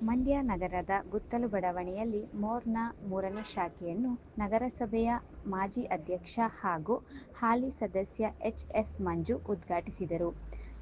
ಮಂಡ್ಯ ನಗರದ ಗುತ್ತಲು ಬಡಾವಣೆಯಲ್ಲಿ ಮೋರ್ನ ಮೂರನೇ ಶಾಖೆಯನ್ನು ನಗರಸಭೆಯ ಮಾಜಿ ಅಧ್ಯಕ್ಷ ಹಾಗೂ ಹಾಲಿ ಸದಸ್ಯ ಎಚ್ ಎಸ್ ಮಂಜು ಉದ್ಘಾಟಿಸಿದರು.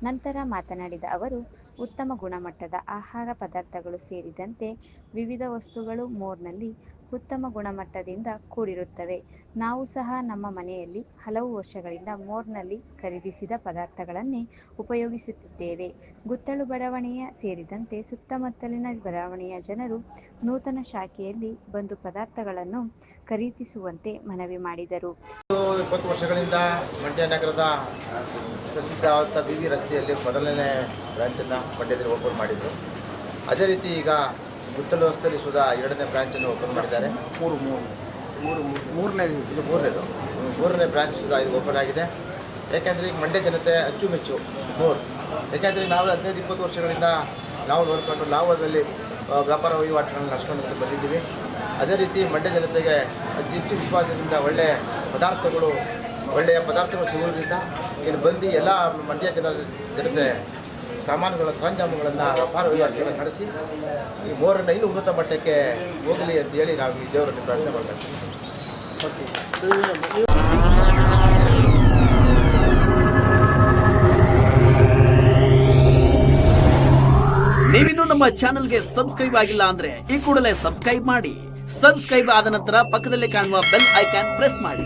ನಂತರ ಮಾತನಾಡಿದ ಅವರು, ಉತ್ತಮ ಗುಣಮಟ್ಟದ ಆಹಾರ ಪದಾರ್ಥಗಳು ಸೇರಿದಂತೆ ವಿವಿಧ ವಸ್ತುಗಳು ಮೋರ್ನಲ್ಲಿ ಉತ್ತಮ ಗುಣಮಟ್ಟದಿಂದ ಕೂಡಿರುತ್ತವೆ. ನಾವು ಸಹ ನಮ್ಮ ಮನೆಯಲ್ಲಿ ಹಲವು ವರ್ಷಗಳಿಂದ ಮೋರ್ನಲ್ಲಿ ಖರೀದಿಸಿದ ಪದಾರ್ಥಗಳನ್ನೇ ಉಪಯೋಗಿಸುತ್ತಿದ್ದೇವೆ. ಗುತ್ತಲು ಬಡಾವಣೆಯ ಸೇರಿದಂತೆ ಸುತ್ತಮುತ್ತಲಿನ ಬಡಾವಣೆಯ ಜನರು ನೂತನ ಶಾಖೆಯಲ್ಲಿ ಬಂದು ಪದಾರ್ಥಗಳನ್ನು ಖರೀದಿಸುವಂತೆ ಮನವಿ ಮಾಡಿದರು. ಇಪ್ಪತ್ತು ವರ್ಷಗಳಿಂದ ಮಂಡ್ಯ ನಗರದ ಪ್ರಸಿದ್ಧವಾದ ಬಿ ರಸ್ತೆಯಲ್ಲಿ ಮೊದಲನೇ ಬ್ರಾಂಚನ್ನು ಮಂಡ್ಯದಲ್ಲಿ ಓಪನ್ ಮಾಡಿದರು. ಅದೇ ರೀತಿ ಈಗ ಗುತ್ತಲು ರಸ್ತೆಯಲ್ಲಿ ಸುಧಾ ಎರಡನೇ ಬ್ರಾಂಚನ್ನು ಓಪನ್ ಮಾಡಿದ್ದಾರೆ. ಮೂರು ಮೂರು. ಮೂರು ಮೂರನೇ ಇದು. ಮೂರನೇದು. ಮೂರನೇ ಬ್ರಾಂಚ್ ಸುಧಾ ಇದು ಓಪನ್ ಆಗಿದೆ. ಏಕೆಂದರೆ ಈಗ ಮಂಡ್ಯ ಜನತೆ ಅಚ್ಚುಮೆಚ್ಚು. ಮೂರು. ಏಕೆಂದರೆ ನಾವು ಹದಿನೈದು ಇಪ್ಪತ್ತು ವರ್ಷಗಳಿಂದ ನಾವು ನೋಡಿಕೊಂಡು ನಾವು ಅದರಲ್ಲಿ ವ್ಯಾಪಾರ ವಹಿವಾಟುಗಳನ್ನು ನಡೆಸ್ಕೊಂಡು ಬಂದಿದ್ದೀವಿ. ಅದೇ ರೀತಿ ಮಂಡ್ಯ ಜನತೆಗೆ ಅತಿ ಹೆಚ್ಚು ವಿಶ್ವಾಸದಿಂದ ಒಳ್ಳೆಯ ಪದಾರ್ಥಗಳು ಒಳ್ಳೆಯ ಪದಾರ್ಥಗಳು ಸಿಗುವುದರಿಂದ ಇಲ್ಲಿ ಬಂದು ಎಲ್ಲ ಮಂಡ್ಯ ಜನ ಜನತೆ ಸಾಮಾನುಗಳ ಸರಂಜಾಮುಗಳನ್ನು ವ್ಯಾಪಾರ ವಹಿವಾಟುಗಳನ್ನು ನಡೆಸಿ ಈ ಮೋರನ್ನು ಇನ್ನೂ ಉನ್ನತ ಮಟ್ಟಕ್ಕೆ ಹೋಗಲಿ ಅಂತ ಹೇಳಿ ನಾವು ಈ ದೇವರಲ್ಲಿ ಪ್ರಾರ್ಥನೆ ನೀವಿನ್ನೂ ನಮ್ಮ ಚಾನೆಲ್ಗೆ ಸಬ್ಸ್ಕ್ರೈಬ್ ಆಗಿಲ್ಲ ಅಂದ್ರೆ ಈ ಕೂಡಲೇ ಸಬ್ಸ್ಕ್ರೈಬ್ ಮಾಡಿ. ಸಬ್ಸ್ಕ್ರೈಬ್ ಆದ ನಂತರ ಪಕ್ಕದಲ್ಲಿ ಕಾಣುವ ಬೆಲ್ ಐಕಾನ್ ಪ್ರೆಸ್ ಮಾಡಿ.